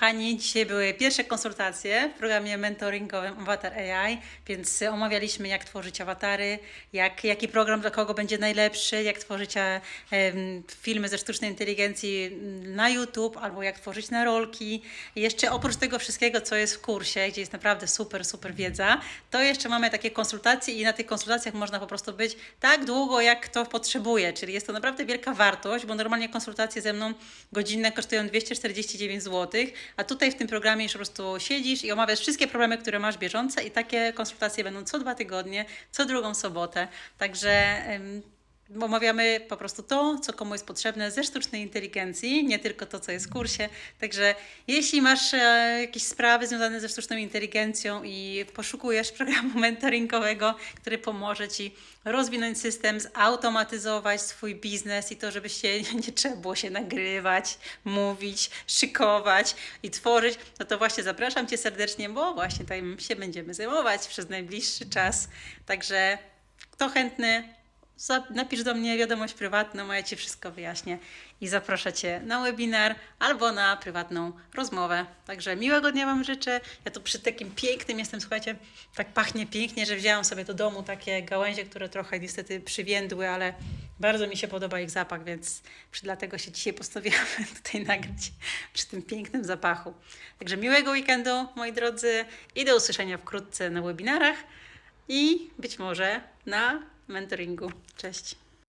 Kochani, dzisiaj były pierwsze konsultacje w programie mentoringowym Avatar AI, więc omawialiśmy jak tworzyć awatary, jak, jaki program dla kogo będzie najlepszy, jak tworzyć e, filmy ze sztucznej inteligencji na YouTube albo jak tworzyć na rolki. I jeszcze oprócz tego wszystkiego, co jest w kursie, gdzie jest naprawdę super, super wiedza, to jeszcze mamy takie konsultacje i na tych konsultacjach można po prostu być tak długo, jak kto potrzebuje, czyli jest to naprawdę wielka wartość, bo normalnie konsultacje ze mną godzinne kosztują 249 zł, a tutaj w tym programie już po prostu siedzisz i omawiasz wszystkie problemy, które masz bieżące i takie konsultacje będą co dwa tygodnie, co drugą sobotę. Także omawiamy po prostu to, co komu jest potrzebne ze sztucznej inteligencji, nie tylko to, co jest w kursie. Także jeśli masz e, jakieś sprawy związane ze sztuczną inteligencją i poszukujesz programu mentoringowego, który pomoże Ci rozwinąć system, zautomatyzować swój biznes i to, żebyście nie trzeba było się nagrywać, mówić, szykować i tworzyć, no to właśnie zapraszam Cię serdecznie, bo właśnie tym się będziemy zajmować przez najbliższy czas. Także kto chętny, napisz do mnie wiadomość prywatną, a ja Ci wszystko wyjaśnię i zaproszę Cię na webinar albo na prywatną rozmowę. Także miłego dnia Wam życzę. Ja tu przy takim pięknym jestem, słuchajcie, tak pachnie pięknie, że wzięłam sobie do domu takie gałęzie, które trochę niestety przywiędły, ale bardzo mi się podoba ich zapach, więc dlatego się dzisiaj postanowiłam tutaj nagrać przy tym pięknym zapachu. Także miłego weekendu, moi drodzy, i do usłyszenia wkrótce na webinarach i być może na mentoringu. Cześć.